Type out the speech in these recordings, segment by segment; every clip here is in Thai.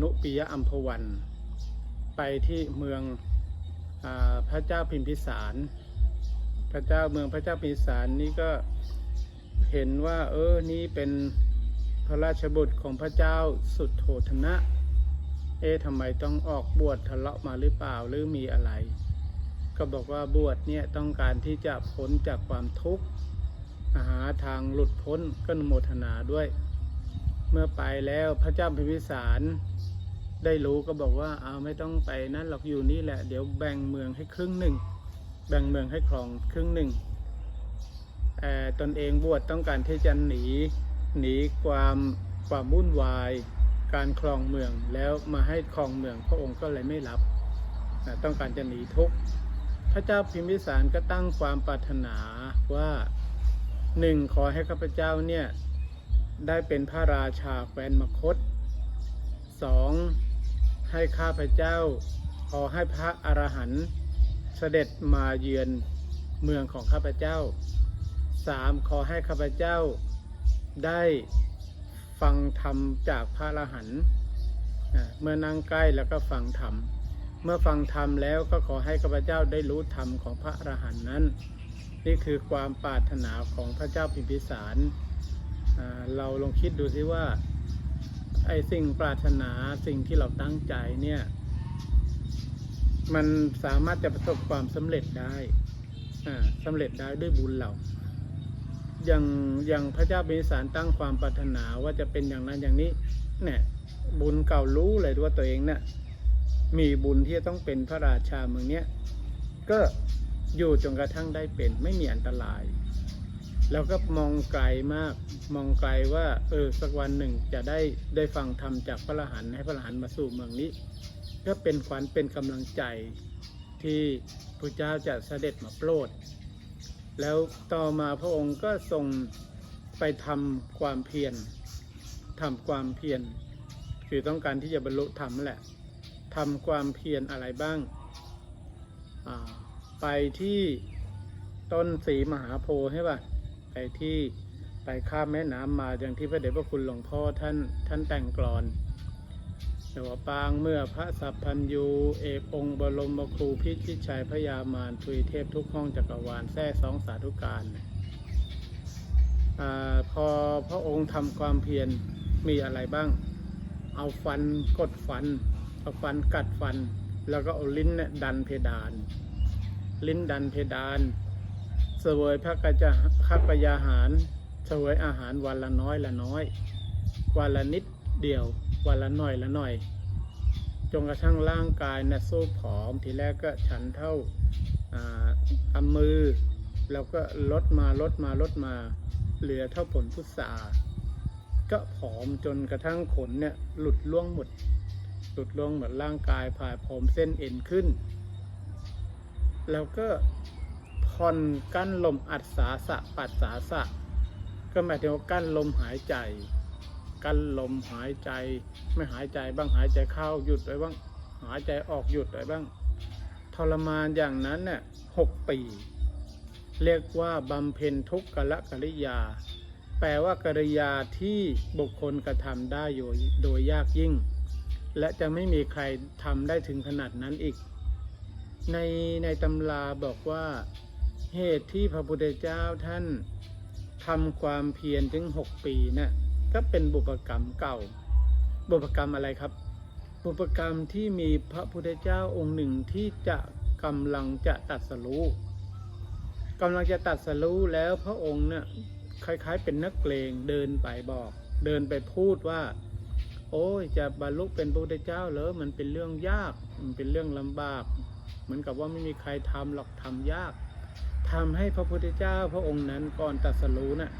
นุปิยอัมพวัน ไปที่เมืองอพระเจ้าพิมพิสาร พระเจ้าเมืองพระเจ้าพิมพิสารนี่ก็เห็นว่าเออนี่เป็นพระราชบุตรของพระเจ้าสุดโทธนะ เอ๊ะทำไมต้องออกบวชทะเลาะมาหรือเปล่าหรือมีอะไร ก็บอกว่าบวชเนี่ยต้องการที่จะพ้นจากความทุกข์หาทางหลุดพ้นก็นโมทนาด้วย เมื่อไปแล้วพระเจ้าพิมพิสาร ได้รู้ก็บอกว่าเอาไม่ต้องไปนั่นหรอกอยู่นี่แหละ เดี๋ยวแบ่งเมืองให้ครึ่งหนึ่ง แบ่งเมืองให้ครองครึ่งหนึ่งแต่ตนเองบวชต้องการที่จะหนีหนีความความวุ่นวาย การครองเมืองแล้วมาให้ครองเมืองพระองค์ก็เลยไม่รับนะต้องการจะหนีทุกข์พระเจ้าพิมพิสารก็ตั้งความปรารถนาว่าหนึ่งขอให้ข้าพเจ้าเนี่ยได้เป็นพระราชาแคว้นมคตสอง ให้ข้าพเจ้า ขอให้พระอรหันต์เสด็จมาเยือนเมืองของข้าพเจ้าสามขอให้ข้าพเจ้าได้ฟังธรรมจากพระอรหันต์เมื่อนั่งใกล้แล้วก็ฟังธรรม เมื่อฟังธรรมแล้วก็ขอให้ข้าพเจ้าได้รู้ธรรมของพระอรหันต์นั้น นี่คือความปรารถนาของพระเจ้าพิมพิสาร เราลองคิดดูสิว่า ไอ้สิ่งปรารถนาสิ่งที่เราตั้งใจเนี่ย มันสามารถจะประสบความสำเร็จได้อ่าสำเร็จได้ด้วยบุญเราอย่างอย่างพระเจ้าพิมพิสารตั้งความปรารถนาว่าจะเป็นอย่างนั้นอย่างนี้ เนี่ย บุญเก่ารู้เลยว่าตัวเองเนี่ยมีบุญที่จะต้องเป็นพระราชาเมืองเนี้ยก็อยู่จนกระทั่งได้เป็นไม่มีอันตราย แล้วก็มองไกลมาก มองไกลว่า เออสักวันหนึ่งจะได้ได้ฟังธรรมจากพระอรหันต์ให้พระอรหันต์มาสู่เมืองนี้ ก็เป็นขวัญเป็นกำลังใจที่พระเจ้าจะเสด็จมาโปรด แล้วต่อมาพระองค์ก็ทรงไปทำความเพียรทำความเพียรคือต้องการที่จะบรรลุธรรมแหละทำความเพียรอะไรบ้างไปที่ต้นสีมหาโพธิ์ใช่ป่ะ ไปที่ไปข้ามแม่น้ำมาอย่างที่พระเดชพระคุณหลวงพ่อท่านท่านแต่งกลอนเดี๋ยวว่าปางเมื่อพระสัพพัญยูเอกองค์บรมครูพิชิตชัยพยามารทุยเทพทุกห้องจักรวาลแท้สองสาธุการอพอพระองค์ทำความเพียรมีอะไรบ้าง เอาฟันกดฟัน เอาฟันกัดฟัน แล้วก็เอาลิ้นเนี่ยดันเพดาน ลิ้นดันเพดาน เสวยพระกจะขับปยาหาร เสวยอาหารวันละน้อยละน้อย วันละนิดเดียว วันละหน่อยละหน่อย จนกระทั่งร่างกายนะสู้ผอม ทีแรกก็ฉันเท่าอาอำมือ แล้วก็ลดมาลดมาลดมา เหลือเท่าผลพุทราก็ผอมจนกระทั่งขนเนี่ยหลุดล่วงหมด หลุดล่วงหมดร่างกายผ่าผอมเส้นเอ็นขึ้น แล้วก็ ผ่อนกั้นลมอัดสาสะปัดสาสะ ก็หมายถึงว่ากั้นลมหายใจ กั้นลมหายใจ ไม่หายใจบ้างหายใจเข้าหยุดไว้บ้างหายใจออกหยุดไว้บ้าง ทรมานอย่างนั้นเนี่ยหกปี เรียกว่าบำเพ็ญทุกขละกริยา แปลว่ากริยาที่บุคคลกระทำได้โดยโดยยากยิ่ง และจะไม่มีใครทำได้ถึงขนาดนั้นอีกในในตำราบอกว่า เหตุที่พระพุทธเจ้าท่านทำความเพียรถึงหกปีนี่ยก็เป็นบุพกรรมเก่า บุพกรรมอะไรครับ บุพกรรมที่มีพระพุทธเจ้าองค์หนึ่งที่จะกำลังจะตัดสรู้กำลังจะตัดสรู้แล้วพระองค์เนี่ยคล้ายๆ เป็นนักเกลงเดินไปบอก เดินไปพูดว่า โอ้ยจะบรรลุเป็นพระพุทธเจ้าเหรอมันเป็นเรื่องยาก มันเป็นเรื่องลำบาก เหมือนกับว่าไม่มีใครทำหรอกทำยาก ทำให้พระพุทธเจ้าพระองค์นั้นก่อนตรัสรู้น่ะ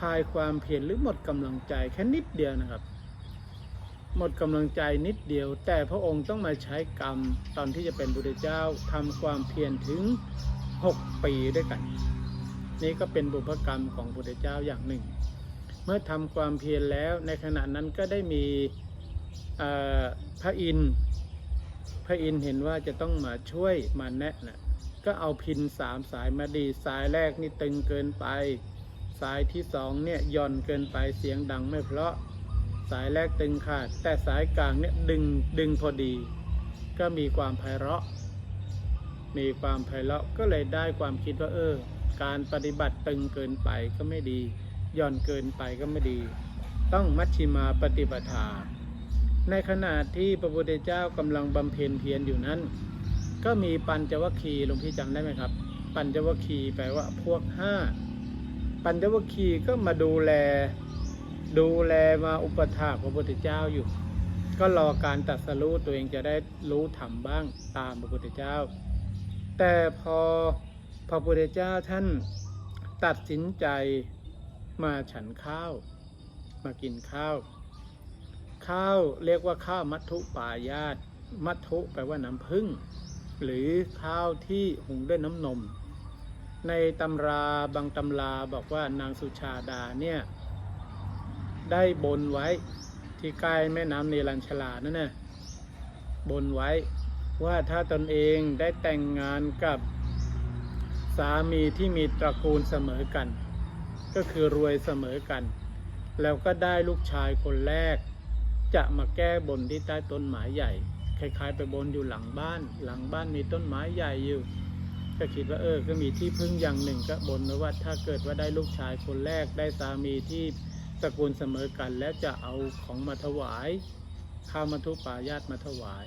คลายความเพียรหรือหมดกำลังใจแค่นิดเดียวนะครับ หมดกำลังใจนิดเดียว แต่พระองค์ต้องมาใช้กรรมตอนที่จะเป็นพุทธเจ้าทำความเพียรถึง 6 ปีด้วยกัน นี่ก็เป็นบุพกรรมของพุทธเจ้าอย่างหนึ่ง เมื่อทำความเพียรแล้วในขณะนั้นก็ได้มีพระอินทร์พระอินทร์เห็นว่าจะต้องมาช่วยมาแนะนะ ก็เอาพินสามสายมาดีสายแรกนี่ตึงเกินไป สายที่สองเนี่ยย่อนเกินไปเสียงดังไม่เพราะ สายแรกตึงขาด แต่สายกลางเนี่ยดึงดึงพอดี ก็มีความไพเราะ มีความไพเราะก็เลยได้ความคิดว่า เออ การปฏิบัติตึงเกินไปก็ไม่ดีย่อนเกินไปก็ไม่ดี ต้องมัชชิมาปฏิปทา ในขณะที่พระพุทธเจ้ากำลังบำเพ็ญเพียรอยู่นั้น ก็มีปัญจวัคคีย์หลวงพี่จำได้ไหมครับ ปัญจวัคคีย์แปลว่าพวกห้าปัญจวัคคีย์ก็มาดูแล ดูแลมาอุปถากพระพุทธเจ้าอยู่ ก็รอการตรัสรู้ตัวเองจะได้รู้ธรรมบ้างตามพระพุทธเจ้า แต่พอพระพุทธเจ้าท่านตัดสินใจมาฉันข้าว มากินข้าว ข้าวเรียกว่าข้าวมัทุปายาตมัทุแปลว่าน้ำผึ้ง หรือข้าวที่หุงด้วยน้ำนม ในตำราบางตำราบอกว่านางสุชาดาเนี่ยได้บนไว้ที่ใกล้แม่น้ำเนรัญชลานั่นน่ะบนไว้ว่าถ้าตนเองได้แต่งงานกับสามีที่มีตระกูลเสมอกัน ก็คือรวยเสมอกัน แล้วก็ได้ลูกชายคนแรก จะมาแก้บนที่ใต้ต้นไม้ใหญ่ คล้ายๆ ไปบนอยู่หลังบ้าน หลังบ้านมีต้นไม้ใหญ่อยู่ ก็คิดว่าเออ ก็มีที่พึ่งอย่างหนึ่งก็บนไว้ว่าถ้าเกิดว่าได้ลูกชายคนแรกได้สามีที่ตระกูลเสมอกันแล้วจะเอาของมาถวายข้าวมัทุปายาตมาถวาย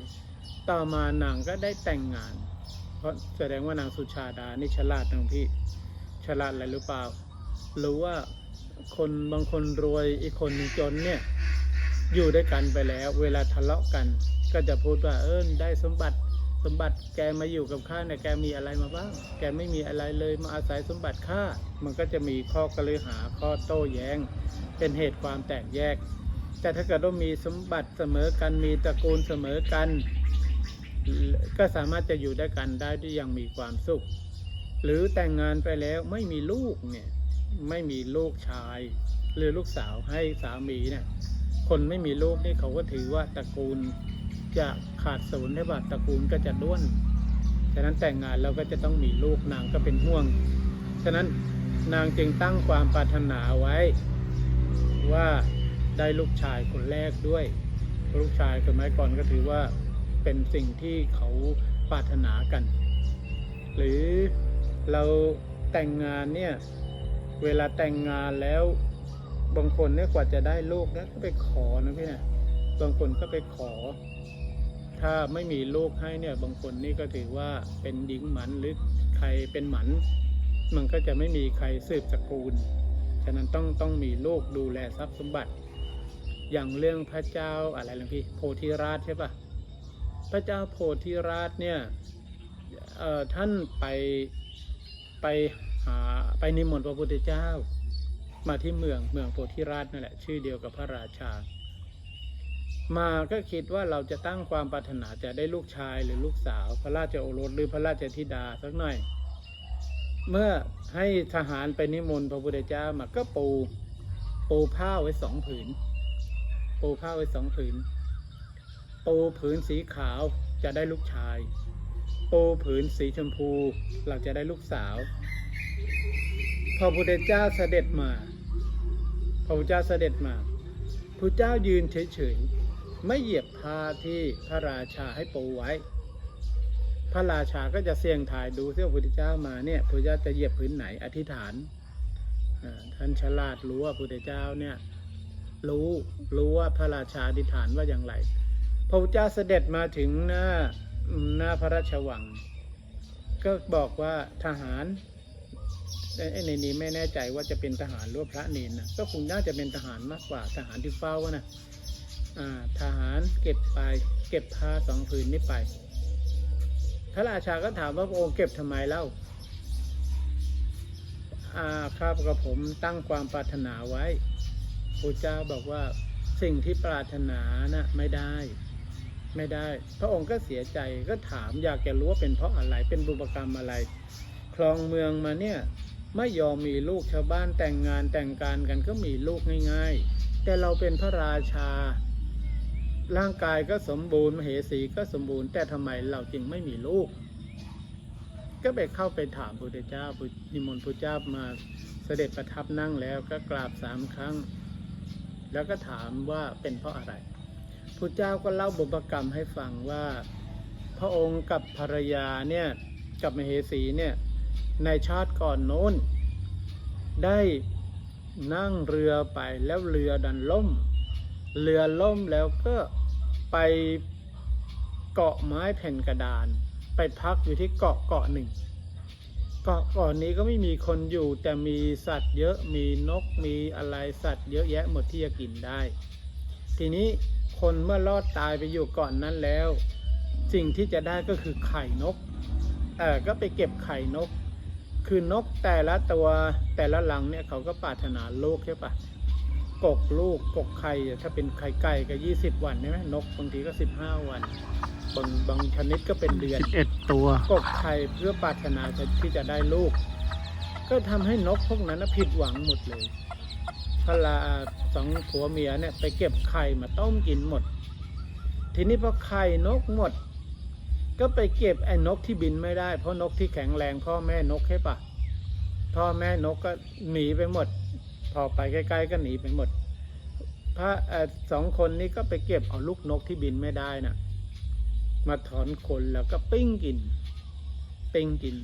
ต่อมานางก็ได้แต่งงาน เพราะแสดงว่านางสุชาดานี่ฉลาดนะพี่ฉลาดอะไรหรือเปล่ารู้ว่าคนบางคนรวยอีกคนจนเนี่ยอยู่ด้วยกันไปแล้ว เวลาทะเลาะกัน ก็จะพูดว่าเออได้สมบัติสมบัติแกมาอยู่กับข้าเนี่ยแกมีอะไรมาบ้าง แกไม่มีอะไรเลยมาอาศัยสมบัติข้ามันก็จะมีข้อกระลือหาข้อโต้แย้ง เป็นเหตุความแตกแยก แต่ถ้าเกิดว่ามีสมบัติเสมอกันมีตระกูลเสมอกัน ก็สามารถจะอยู่ด้วยกันได้ด้วยอยังมีความสุข หรือแต่งงานไปแล้วไม่มีลูกเนี่ยไม่มีลูกชาย หรือลูกสาวให้สามีเนี่ยคนไม่มีลูกนี่เขาก็ถือว่าตระกูล จะขาดศูนย์ใช่ป่ะตระกูลก็จะด้วน ฉะนั้นแต่งงานแล้วก็จะต้องมีลูกนางก็เป็นห่วง ฉะนั้นนางจึงตั้งความปรารถนาไว้ว่าได้ลูกชายคนแรกด้วย ลูกชายสมัยก่อนก็ถือว่าเป็นสิ่งที่เขาปรารถนากัน หรือเราแต่งงานเนี่ยเวลาแต่งงานแล้วบางคนเนี่ยกว่าจะได้ลูกเนี่ยก็ไปขอนะพี่เนี่ยบางคนก็ไปขอ ถ้าไม่มีลูกให้เนี่ยบางคนนี่ก็ถือว่าเป็นหญิงหมันหรือใครเป็นหมัน มันก็จะไม่มีใครสืบตระกูลฉะนั้นต้องต้องมีลูกดูแลทรัพย์สมบัติ อย่างเรื่องพระเจ้าอะไรหล่ะพี่โพธิราชใช่ปะพระเจ้าโพธิราชเนี่ยเอ่อท่านไปไปหาไปนิมนต์พระพุทธเจ้า มาที่เมืองเมืองโพธิราชนั่นแหละชื่อเดียวกับพระราชา มาก็คิดว่าเราจะตั้งความปรารถนาจะได้ลูกชายหรือลูกสาว พระราชโอรสหรือพระราชธิดาสักหน่อย เมื่อให้ทหารไปนิมนต์พระพุทธเจ้ามาก็ปูปูผ้าไว้สองผืน ปูผ้าไว้สองผืน ปูผืนสีขาวจะได้ลูกชาย ปูผืนสีชมพูเราจะได้ลูกสาว พระพุทธเจ้าเสด็จมา พระพุทธเจ้าเสด็จมาพระเจ้ายืนเฉยๆ ไม่เหยียบผ้าที่พระราชาให้ปูไว้ พระราชาก็จะเสี่ยงทายดูที่พระพุทธเจ้ามาเนี่ยพระพุทธเจ้าจะเหยียบพื้นไหนอธิษฐานท่านฉลาดรู้ว่าพระพุทธเจ้าเนี่ยรู้รู้ว่าพระราชาอธิษฐานว่าอย่างไร พระพุทธเจ้าเสด็จมาถึงหน้าหน้าพระราชวัง ก็บอกว่าทหารในนี้ไม่แน่ใจว่าจะเป็นทหารหรือว่าพระเนนนะก็คงน่าจะเป็นทหารมากกว่าทหารที่เฝ้านะ ทหารเก็บไป เก็บผ้าสองผืนนี้ไป พระราชาก็ถามว่าพระองค์เก็บทำไมเล่าอาข้าพระผมตั้งความปรารถนาไว้พระเจ้าบอกว่าสิ่งที่ปรารถนานะไม่ได้ ไม่ได้ พระองค์ก็เสียใจก็ถามอยากจะรู้ว่าเป็นเพราะอะไรเป็นบุพกรรมอะไร คลองเมืองมาเนี่ยไม่ยอมมีลูกชาวบ้านแต่งงานแต่งการกันก็มีลูกง่าย ๆ แต่เราเป็นพระราชา ร่างกายก็สมบูรณ์มเหสีก็สมบูรณ์ แต่ทำไมเราจึงไม่มีลูก ก็ไปเข้าไปถามพระพุทธเจ้านิมนต์พระเจ้ามาเสด็จประทับนั่งแล้วก็กราบสามครั้ง แล้วก็ถามว่าเป็นเพราะอะไรพระเจ้าก็เล่าบุพกรรมให้ฟังว่า พระองค์กับภรรยาเนี่ยกับมเหสีเนี่ยในชาติก่อนโน้น ได้นั่งเรือไปแล้วเรือดันล่ม เรือล่มแล้วก็ ไปเกาะไม้แผ่นกระดาน ไปพักอยู่ที่เกาะเกาะหนึ่ง เกาะเกาะนี้ก็ไม่มีคนอยู่แต่มีสัตว์เยอะมีนกมีอะไรสัตว์เยอะแยะหมดที่จะกินได้ ทีนี้คนเมื่อรอดตายไปอยู่เก่อนนั้นแล้ว สิ่งที่จะได้ก็คือไข่นกเออก็ไปเก็บไข่นก คือนกแต่ละตัวแต่ละหลังเนี่ยเขาก็ปรารถนาโลกใช่ปะ กกลูกกกไข่อะถ้าเป็นไข่ไก่ก็ยี่สิบวันใช่ไหมนกบางทีก็สิบห้าวัน บางบางชนิดก็เป็นเดือนสิบเอ็ดตัวกกไข่เพื่อปรารถนาจะที่จะได้ลูก ก็ทำให้นกพวกนั้นนะผิดหวังหมดเลยพลาสองผัวเมียเนี่ยไปเก็บไข่มาต้มกินหมด ทีนี้พอไข่นกหมด ก็ไปเก็บไอ้นกที่บินไม่ได้ เพราะนกที่แข็งแรงพ่อแม่นกใช่ปะพ่อแม่นกก็หนีไปหมด พอไปใกล้ ๆ ก็หนีไปหมด พระสองคนนี้ก็ไปเก็บเอาลูกนกที่บินไม่ได้น่ะ มาถอนขนแล้วก็ปิ้งกิน ปิ้งกิน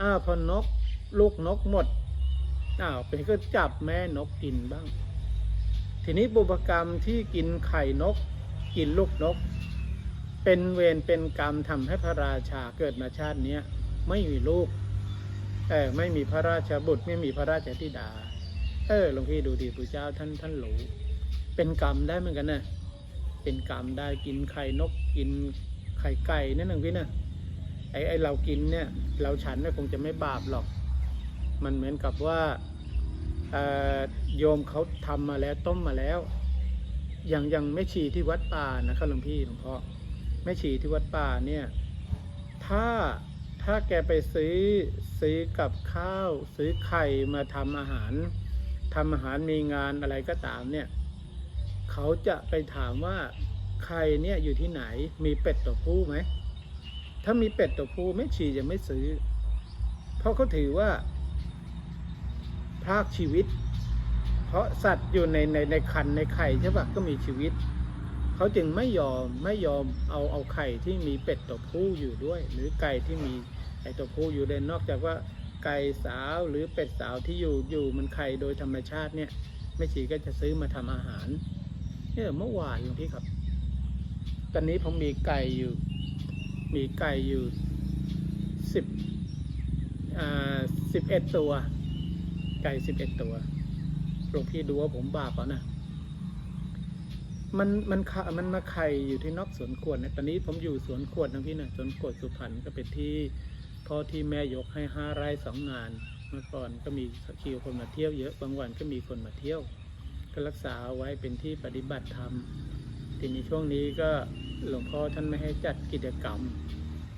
อ้าวพอนก ลูกนกหมด อ้าวเป็นก็จับแม่นกกินบ้าง ทีนี้บุพกรรมที่กินไข่นก กินลูกนก เป็นเวรเป็นกรรมทำให้พระราชาเกิดมาชาติเนี้ยไม่มีลูกเออไม่มีพระราชบุตรไม่มีพระราชธิดา เออหลวงพี่ดูดีพระเจ้าท่านท่านรู้เป็นกรรมได้เหมือนกันนะเป็นกรรมได้กินไข่นกกินไข่ไก่นั่นหนึ่งพี่นะไอ้ไอ้เรากินเนี่ยเราฉันเนี่ยคงจะไม่บาปหรอก มันเหมือนกับว่าโยมเขาทำมาแล้วต้มมาแล้ว อย่างอย่างแม่ชีที่วัดป่านะครับหลวงพี่หลวงพ่อแม่ชีที่วัดป่าเนี่ยถ้าถ้าแกไปซื้อซื้อกับข้าว ซื้อไข่มาทำอาหาร ทำอาหารมีงานอะไรก็ตามเนี่ยเขาจะไปถามว่าไข่เนี่ยอยู่ที่ไหนมีเป็ดตัวผู้ไหมถ้ามีเป็ดตัวผู้แม่ชีจะไม่ซื้อ เพราะเขาถือว่าพรากชีวิต เพราะสัตว์อยู่ในในในคันในไข่ใช่ปะก็มีชีวิต เขาจึงไม่ยอมไม่ยอมเอาเอาไข่ที่มีเป็ดตัวผู้อยู่ด้วย หรือไก่ที่มีไอตัวผู้อยู่เลยนอกจากว่า ไก่สาวหรือเป็ดสาวที่อยู่อยู่มันไข่โดยธรรมชาติเนี่ยแม่ชีก็จะซื้อมาทำอาหารเนี่ยเมื่อวานหลวงพี่ครับ ตอนนี้ผมมีไก่อยู่ มีไก่อยู่สิบอ่าสิบเอ็ดตัว ไก่สิบเอ็ดตัวหลวงพี่ดูว่าผมบาปเปล่านะมันมันมันมาไข่อยู่ที่นอกสวนขวดนะตอนนี้ผมอยู่สวนขวดนะพี่นะสวนขวดสุพรรณก็เป็นที่ พ่อที่แม่ยกให้ห้าไร่สองงาน เมื่อก่อนก็มีคิวคนมาเที่ยวเยอะบางวันก็มีคนมาเที่ยว ก็รักษาเอาไว้เป็นที่ปฏิบัติธรรมทีนี้ช่วงนี้ก็หลวงพ่อท่านไม่ให้จัดกิจกรรม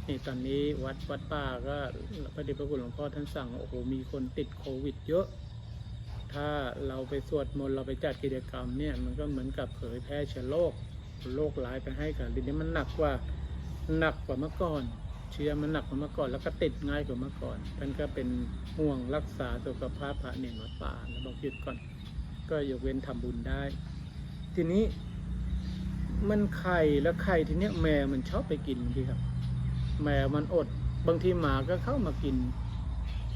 นี่ตอนนี้วัดวัดป่าก็พระเดชพระคุณหลวงพ่อท่านสั่งโอ้โหมีคนติดโควิด เยอะ ถ้าเราไปสวดมนต์เราไปจัดกิจกรรมเนี่ยมันก็เหมือนกับเผยแพร่เชื้อโรคโรคร้ายไปให้กันทีนี้มันหนักกว่าหนักกว่าเมื่อก่อน ชื้อมันหนักกว่าเมื่อก่อน แล้วก็ติดง่ายกว่าเมื่อก่อนท่านก็เป็นห่วงรักษาสุขภาพพระเนรวัดป่าแล้วบอกหยุดก่อน ก็ยกเว้นทำบุญได้ ทีนี้มันไข่แล้วไข่ทีเนี้ยแมวมันชอบไปกินพี่ครับ แมวมันอด บางทีหมาก็เข้ามากิน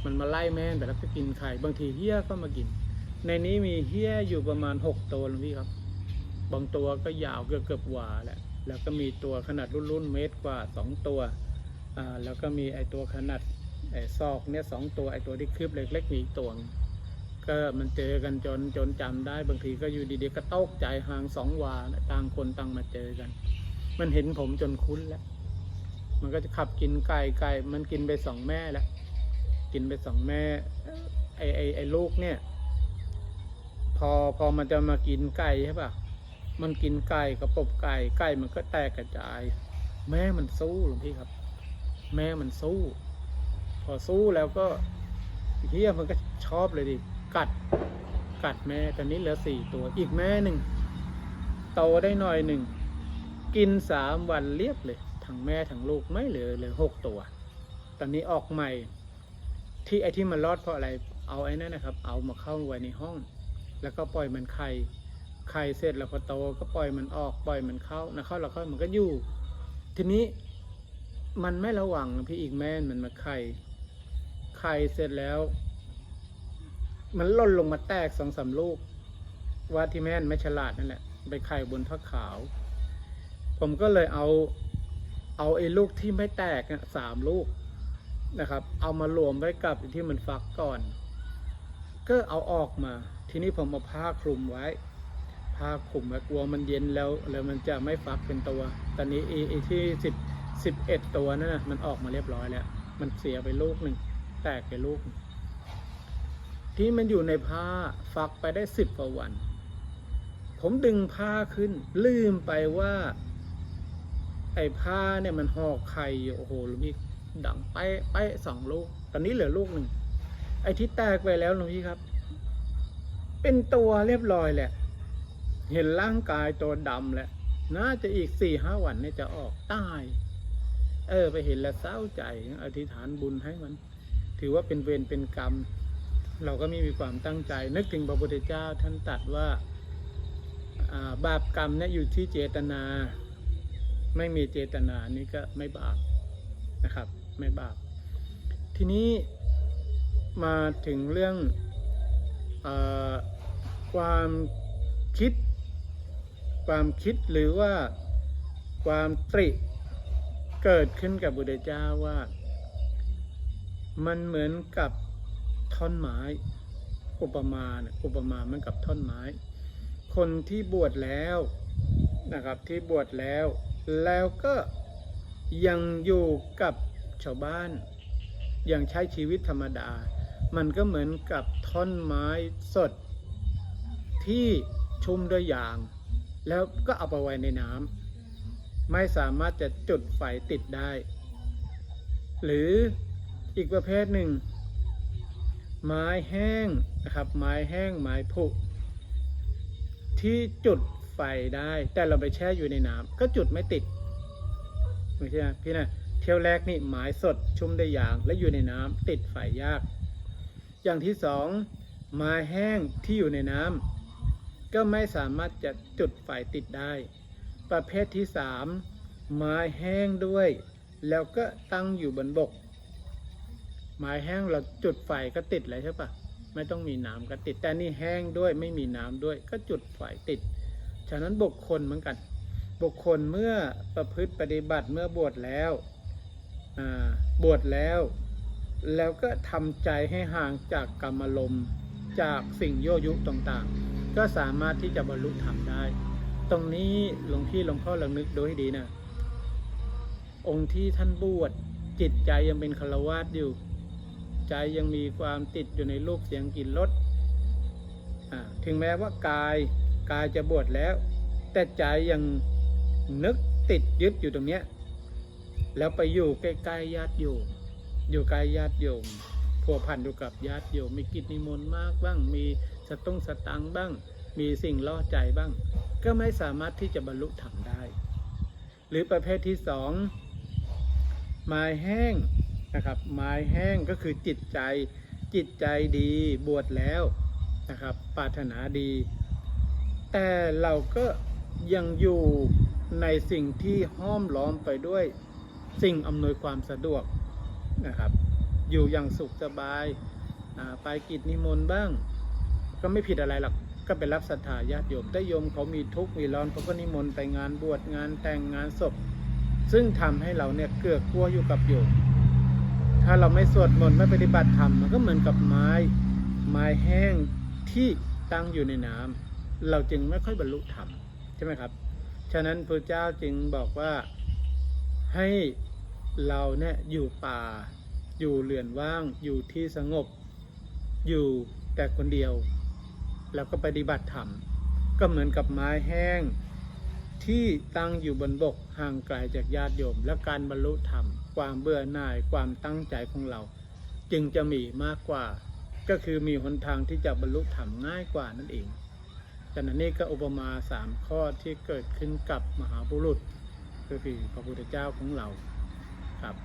มันมาไล่แม่แต่แล้วก็กินไข่ บางทีเฮี้ยก็มากิน ในนี้มีเฮี้ยอยู่ประมาณหกตัวลพี่ครับ บางตัวก็ยาวเกือบเกือบหวาแหละแล้วก็มีตัวขนาดรุ่นๆเมตรกว่าสองตัว อ่าแล้วก็มีไอตัวขนาดไอซอกเนี่ยสองตัวไอตัวที่คืบเล็กๆมีอีกตัวงก็มันเจอกันจนจนจำได้บางทีก็อยู่ดีๆก็ตกใจห่างสองวานต่างคนต่างมาเจอกัน มันเห็นผมจนคุ้นแล้วมันก็จะขับกินไก่ไก่มันกินไปสองแม่แล้วกินไปสองแม่ไอไอไอลูกเนี่ย พอพอมันจะมากินไก่ใช่ปะมันกินไก่กระปบไก่ไก่มันก็แตกกระจาย แม่มันสู้หลวงพี่ครับ แม่มันสู้ พอสู้แล้วก็เฮียมันก็ชอบเลยดิ กัด กัดแม่ตอนนี้เหลือสี่ตัว อีกแม่หนึ่งโตได้หน่อยหนึ่ง กินสามวันเรียบเลย ทั้งแม่ทั้งลูกไม่เหลือเลยหกตัว ตอนนี้ออกใหม่ ที่ไอที่มันรอดเพราะอะไร เอาไอ้นั่นนะครับ เอามาเข้าไว้ในห้อง แล้วก็ปล่อยมันไข่ ไข่เสร็จแล้วพอโตก็ปล่อยมันออก ปล่อยมันเข้านะเข้าแล้วเข้ามันก็อยู่ ทีนี้ มันไม่ระวังพี่อีกแม่นมันมาไข่ไข่เสร็จแล้ว มันล่นลงมาแตกสองสามลูก ว่าที่แม่นไม่ฉลาดนั่นแหละ ไปไข่บนผ้าขาว ผมก็เลยเอา เอาไอ้ลูกที่ไม่แตกอะสามลูกนะครับ เอามารวมไว้กับที่มันฟักก่อน ก็เอาออกมา ทีนี้ผมเอาผ้าคลุมไว้ ผ้าคลุมไว้กลัวมันเย็นแล้ว แล้วมันจะไม่ฟักเป็นตัว ตอนนี้ไอ้ที่สิบ สิบเอ็ดตัวนั่นนะมันออกมาเรียบร้อยแล้ว มันเสียไปลูกหนึ่ง แตกไปลูกหนึ่งที่มันอยู่ในผ้าฟักไปได้สิบกว่าวัน ผมดึงผ้าขึ้น ลืมไปว่า ไอ้ผ้าเนี่ยมันห่อไข่อยู่โอ้โหลุงพี่ดังไปไปสองลูก ตอนนี้เหลือลูกหนึ่ง ไอ้ที่แตกไปแล้วลุงพี่ครับ เป็นตัวเรียบร้อยแหละ เห็นร่างกายตัวดำแหละน่าจะอีกสี่ห้าวันเนี่ยจะออกตาย เออ ไปเห็นแล้วเศร้าใจอธิษฐานบุญให้มัน ถือว่าเป็นเวรเป็นกรรม เราก็ไม่มีความตั้งใจ นึกถึงพระพุทธเจ้าท่านตรัดว่าาบาปกรรมเนี่ยอยู่ที่เจตนา ไม่มีเจตนานี่ก็ไม่บาปนะครับ ไม่บาป ทีนี้มาถึงเรื่องอความคิด ความคิดหรือว่าความตริ เกิดขึ้นกับบุตรเจ้าว่า มันเหมือนกับท่อนไม้ อุปมาเนี่ยอุปมาเหมือนกับท่อนไม้ คนที่บวชแล้วนะครับที่บวชแล้ว แล้วก็ยังอยู่กับชาวบ้าน ยังใช้ชีวิตธรรมดา มันก็เหมือนกับท่อนไม้สดที่ชุ่มด้วยยาง แล้วก็เอาไปไว้ในน้ำ ไม่สามารถจะจุดไฟติดได้ หรืออีกประเภทหนึ่ง ไม้แห้งนะครับ ไม้แห้งไม้ผุที่จุดไฟได้ แต่เราไปแช่อยู่ในน้ำก็จุดไม่ติดไม่ใช่พี่นะเที่ยวแรกนี่ไม้สดชุ่มได้วยยางและอยู่ในน้ำติดไฟยาก อย่างที่สองไม้แห้งที่อยู่ในน้ำก็ไม่สามารถจะจุดไฟติดได้ ประเภทที่สามไม้แห้งด้วย แล้วก็ตั้งอยู่บนบก ไม้แห้งเราจุดไฟก็ติดเลยใช่ปะไม่ต้องมีน้ำก็ติด แต่นี่แห้งด้วยไม่มีน้ำด้วย ก็จุดไฟติด ฉะนั้นบุคคลเหมือนกัน บุคคลเมื่อประพฤติปฏิบัติเมื่อบวชแล้วบวชแล้ว แล้วก็ทำใจให้ห่างจากกรรมลมจากสิ่งโยยุต่างๆ ก็สามารถที่จะบรรลุธรรมได้ ตรงนี้หลวงพี่หลวงพ่อลองนึกดูให้ดีนะองค์ที่ท่านบวชจิตใจยังเป็นคารวาสอยู่ ใจยังมีความติดอยู่ในรูปเสียงกลิ่นรสถึงแม้ว่ากายกายจะบวชแล้ว แต่ใจยังนึกติดยึดอยู่ตรงเนี้ยแล้วไปอยู่ใกล้ๆญาติโยมอยู่ใกล้ญาติโยมพัวพันอยู่กับญาติโยมมีกิจนิมนต์มากบ้างมีสตุ้งสตังบ้าง มีสิ่งล่อใจบ้าง ก็ไม่สามารถที่จะบรรลุธรรมได้ หรือประเภทที่สองไม้แห้งนะครับไม้แห้งก็คือจิตใจ จิตใจดีบวชแล้วนะครับปรารถนาดี แต่เราก็ยังอยู่ในสิ่งที่ห้อมล้อมไปด้วยสิ่งอำนวยความสะดวกนะครับ อยู่อย่างสุขสบายไปกิจนิมนต์บ้าง ก็ไม่ผิดอะไรหรอก ก็ไปรับศรัทธาญาติโยมได้โยมเขามีทุกข์มีร้อนเขาก็นิมนต์ไปงานบวชงานแต่งงานศพ ซึ่งทำให้เราเนี่ยเกือกกลัวอยู่กับโยม ถ้าเราไม่สวดมนต์ไม่ปฏิบัติธรรมมันก็เหมือนกับไม้ไม้แห้งที่ตั้งอยู่ในน้ำเราจึงไม่ค่อยบรรลุธรรมใช่ไหมครับ ฉะนั้นพระเจ้าจึงบอกว่าให้เราเนี่ยอยู่ป่า อยู่เรือนว่าง อยู่ที่สงบ อยู่แต่คนเดียว แล้วก็ปฏิบัติธรรมก็เหมือนกับไม้แห้ง ที่ตั้งอยู่บนบกห่างไกลจากญาติโยม และการบรรลุธรรม ความเบื่อหน่ายความตั้งใจของเรา จึงจะมีมากกว่า ก็คือมีหนทางที่จะบรรลุธรรมง่ายกว่านั่นเองฉะนั้นนี่ก็อุปมาสามข้อที่เกิดขึ้นกับมหาบุรุษ ก็คือพระพุทธเจ้าของเราครับ